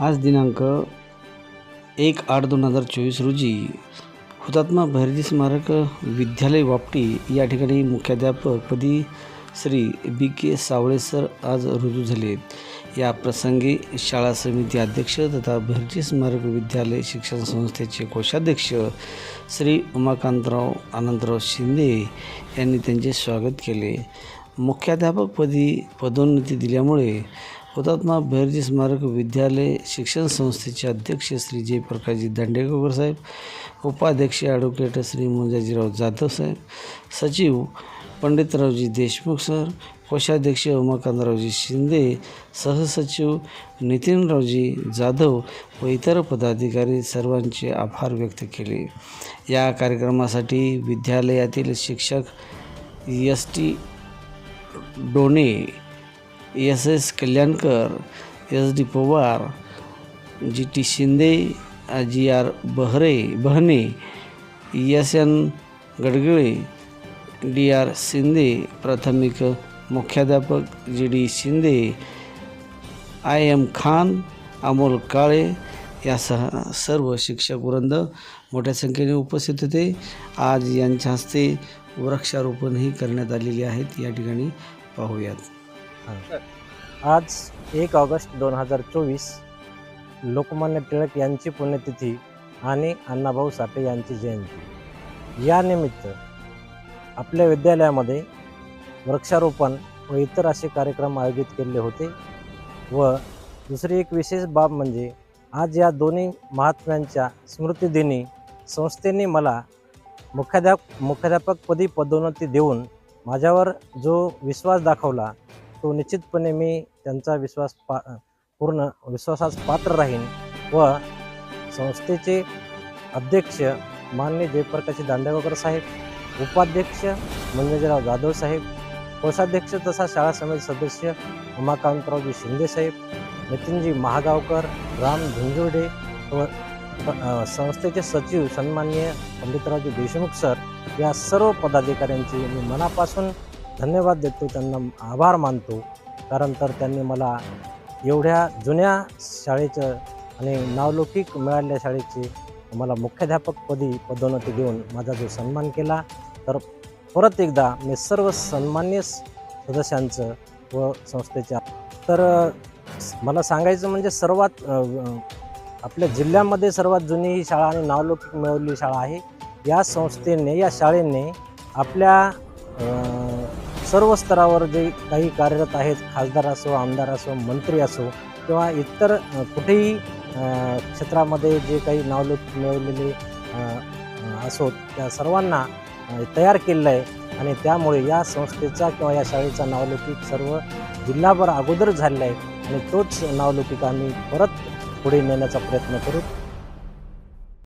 आज दिनांक एक आठ दोन हजार चोवीस रोजी हुतात्मा भैरजी स्मारक विद्यालय वापटी या ठिकाणी मुख्याध्यापकपदी श्री बी के सावळे सर आज रुजू झाले. या प्रसंगी शाळा समिती अध्यक्ष तथा भैरजी स्मारक विद्यालय शिक्षण संस्थेचे कोषाध्यक्ष श्री उमाकांतराव आनंदराव शिंदे यांनी त्यांचे स्वागत केले. मुख्याध्यापकपदी पदोन्नती दिल्यामुळे हुतात्मा भैरजी स्मारक विद्यालय शिक्षण संस्थेचे अध्यक्ष श्री जयप्रकाशजी दांडेगावकर साहेब उपाध्यक्ष ॲडव्होकेट श्री मुंजाजीराव जाधव साहेब सचिव पंडितरावजी देशमुख सर कोषाध्यक्ष उमाकांतरावजी शिंदे सहसचिव नितीनरावजी जाधव व इतर पदाधिकारी सर्वांचे आभार व्यक्त केले. या कार्यक्रमासाठी विद्यालयातील शिक्षक S T Done S S Kalyankar S D Pawar G T Shinde G R Bahare बहने S N Gadgale D R Shinde प्राथमिक मुख्याध्यापक G D Shinde I M Khan Amol Kale यासह सर्व शिक्षक वृंद मोठ्या संख्येने उपस्थित होते. आज यांच्या हस्ते वृक्षारोपणही करण्यात आलेली आहेत. या ठिकाणी पाहूयात. आज एक ऑगस्ट दोन हजार चोवीस लोकमान्य टिळक यांची पुण्यतिथी आणि अण्णाभाऊ साठे यांची जयंती. यानिमित्त आपल्या विद्यालयामध्ये वृक्षारोपण व इतर असे कार्यक्रम आयोजित केले होते व दुसरी एक विशेष बाब म्हणजे आज या दोन्ही महात्म्यांच्या स्मृतिदिनी संस्थेने मला मुख्याध्याप मुख्याध्यापकपदी पदोन्नती देऊन माझ्यावर जो विश्वास दाखवला तो निश्चितपणे मी त्यांचा विश्वास पा पूर्ण विश्वासास पात्र राहीन व संस्थेचे अध्यक्ष मान्य जयप्रकाश दांडेगावकर साहेब उपाध्यक्ष मंजूराव जाधव साहेब कोषाध्यक्ष तसा शाळा समिती सदस्य उमाकांतरावजी शिंदे साहेब नितीनजी महागावकर राम झुंजुर्डे व संस्थेचे सचिव सन्माननीय पंडितरावजी देशमुख सर या सर्व पदाधिकाऱ्यांची मी मनापासून धन्यवाद देतो त्यांना आभार मानतो. कारण तर त्यांनी मला एवढ्या जुन्या शाळेचं आणि नावलौकिक मिळालेल्या शाळेची मला मुख्याध्यापकपदी पदोन्नती देऊन माझा जो सन्मान केला तर परत एकदा मी सर्व सन्मान्य सदस्यांचं व संस्थेच्या तर मला सांगायचं म्हणजे सर्वात आपल्या जिल्ह्यामध्ये सर्वात जुनी ही शाळा आणि नावलौकिक मिळवलेली शाळा आहे. या संस्थेने या शाळेने आपल्या सर्व स्तरावर जे काही कार्यरत आहेत खासदार असो आमदार असो मंत्री असो किंवा इतर कुठेही क्षेत्रामध्ये जे काही नावलुक मिळवलेले असोत त्या सर्वांना तयार केलेलं आहे. आणि त्यामुळे या संस्थेचा किंवा या शाळेचा नावलौकिक सर्व जिल्हाभर अगोदर झालेला आहे. आणि तोच नावलौकिक आम्ही परत पुढे नेण्याचा प्रयत्न करू.